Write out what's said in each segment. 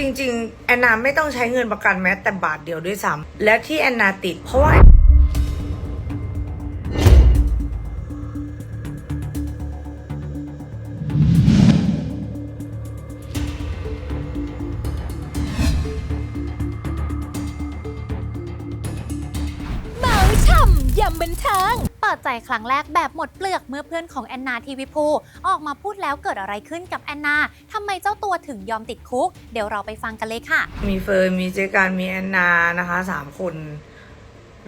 จริง ๆ แอนนาไม่ต้องใช้เงินประกันแม้แต่บาทเดียวด้วยซ้ำและที่แอนนาติดเพราะว่าเมาช่ำยำบันเทิง ปิดใจครั้งแรกแบบหมดเปลือกเมื่อเพื่อนของแอนนาทีวีพูออกมาพูดแล้วเกิดอะไรขึ้นกับแอนนาทำไมเจ้าตัวถึงยอมติดคุก เดี๋ยวเราไปฟังกันเลยค่ะ มีเฟิร์นมีเจการมีแอนนานะคะสามคน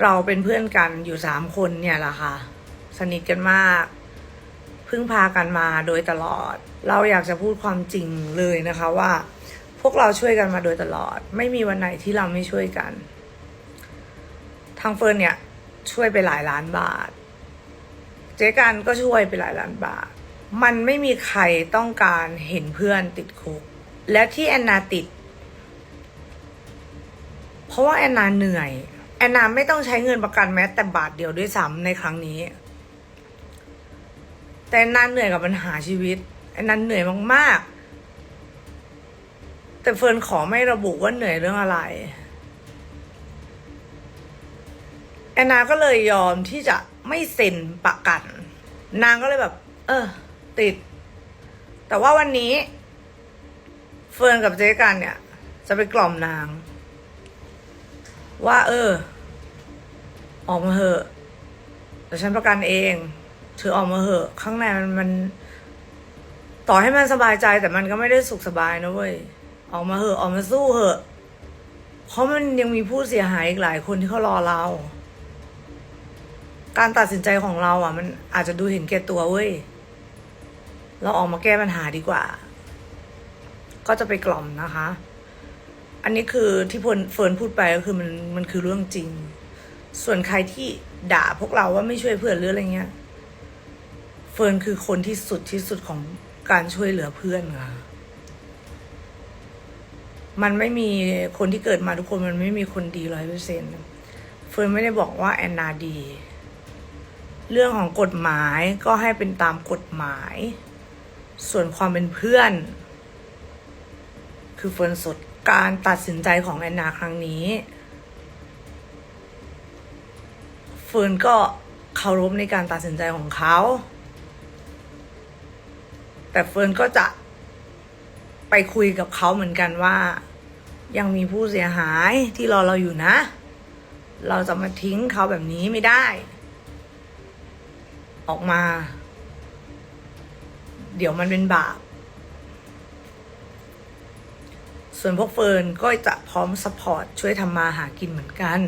เราเป็นเพื่อนกันอยู่สามคนเนี่ยแหละค่ะ สนิทกันมากพึ่งพากันมาโดยตลอด เราอยากจะพูดความจริงเลยนะคะว่า พวกเราช่วยกันมาโดยตลอด ไม่มีวันไหนที่เราไม่ช่วยกัน ทางเฟิร์นเนี่ยช่วยไปหลายล้านบาท เจ๊กันก็ช่วยไปหลายล้านบาท มันไม่มีใครต้องการเห็นเพื่อนติดคุก และที่แอนนาติด เพราะว่าแอนนาเหนื่อย แอนนาไม่ต้องใช้เงินประกันแม้แต่บาทเดียวด้วยซ้ำในครั้งนี้ แต่แอนนาเหนื่อยกับปัญหาชีวิต แอนนาเหนื่อยมากๆ แต่เฟิร์นขอไม่ระบุว่าเหนื่อยเรื่องอะไรแอนนาก็เลยยอมที่จะ ไม่เซ็นประกัน นางก็เลยแบบ เออ ติด แต่ว่าวันนี้ เฟิร์นกับเจ๊กันเนี่ย จะไปกล่อมนาง ว่า เออ ออกมาเหอะแต่ฉันประกันเองเธอออกมาเหอะ ข้างในมันมัน ต่อให้มันสบายใจแต่มันก็ไม่ได้สุขสบายนะเว้ยออกมาเหอะออกมาสู้เหอะ เพราะมันยังมีผู้เสียหายอีกหลายคนที่เขารอเรา การตัดสินใจของเราอะ มันอาจจะดูเห็นแก่ตัวเว้ย เราออกมาแก้ปัญหาดีกว่า ก็จะไปกล่อมนะคะ อันนี้คือที่เฟิร์นพูดไปก็คือมันมันคือเรื่องจริง ส่วนใครที่ด่าพวกเราว่าไม่ช่วยเพื่อนหรืออะไรเงี้ย เฟิร์นคือคนที่สุดที่สุดของการช่วยเหลือเพื่อนค่ะมันไม่มีคนที่เกิดมาทุกคนมันไม่มีคนดีร้อยเปอร์เซ็นต์เฟิร์นไม่ได้บอกว่าแอนนาดี เรื่องของกฎหมายก็ให้เป็นตามกฎหมาย ส่วนความเป็นเพื่อน คือเฟิร์นสดการตัดสินใจของแอนนาครั้งนี้เฟิร์นก็เคารพในการตัดสินใจของเขา แต่เฟิร์นก็จะไปคุยกับเขาเหมือนกันว่า ยังมีผู้เสียหายที่รอเราอยู่นะ เราจะมาทิ้งเขาแบบนี้ไม่ได้ ออกมา เดี๋ยวมันเป็นบาป ส่วนพวกเฟิร์นก็จะพร้อมสปอร์ตช่วยทำมาหากินเหมือนกัน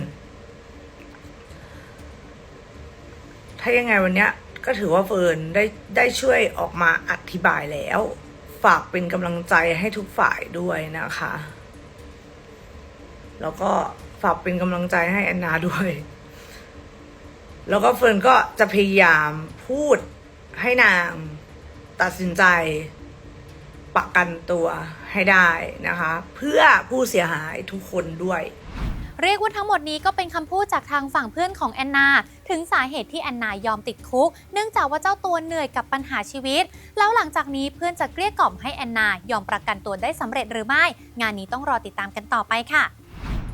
ถ้ายังไงวันเนี้ยก็ถือว่าเฟิร์นได้ได้ช่วยออกมาอธิบายแล้ว ฝากเป็นกำลังใจให้ทุกฝ่ายด้วยนะคะ แล้วก็ฝากเป็นกำลังใจให้แอนนาด้วย แล้วก็เฟิร์นก็จะพยายามพูดให้นางตัดสินใจประกันตัวให้ได้นะคะ เพื่อผู้เสียหายทุกคนด้วย เรียกว่าทั้งหมดนี้ก็เป็นคำพูดจากทางฝั่งเพื่อนของแอนนา ถึงสาเหตุที่แอนนายอมติดคุก เนื่องจากว่าเจ้าตัวเหนื่อยกับปัญหาชีวิต แล้วหลังจากนี้เพื่อนจะเกลี้ยกล่อมให้แอนนายอมประกันตัวได้สำเร็จหรือไม่ งานนี้ต้องรอติดตามกันต่อไปค่ะ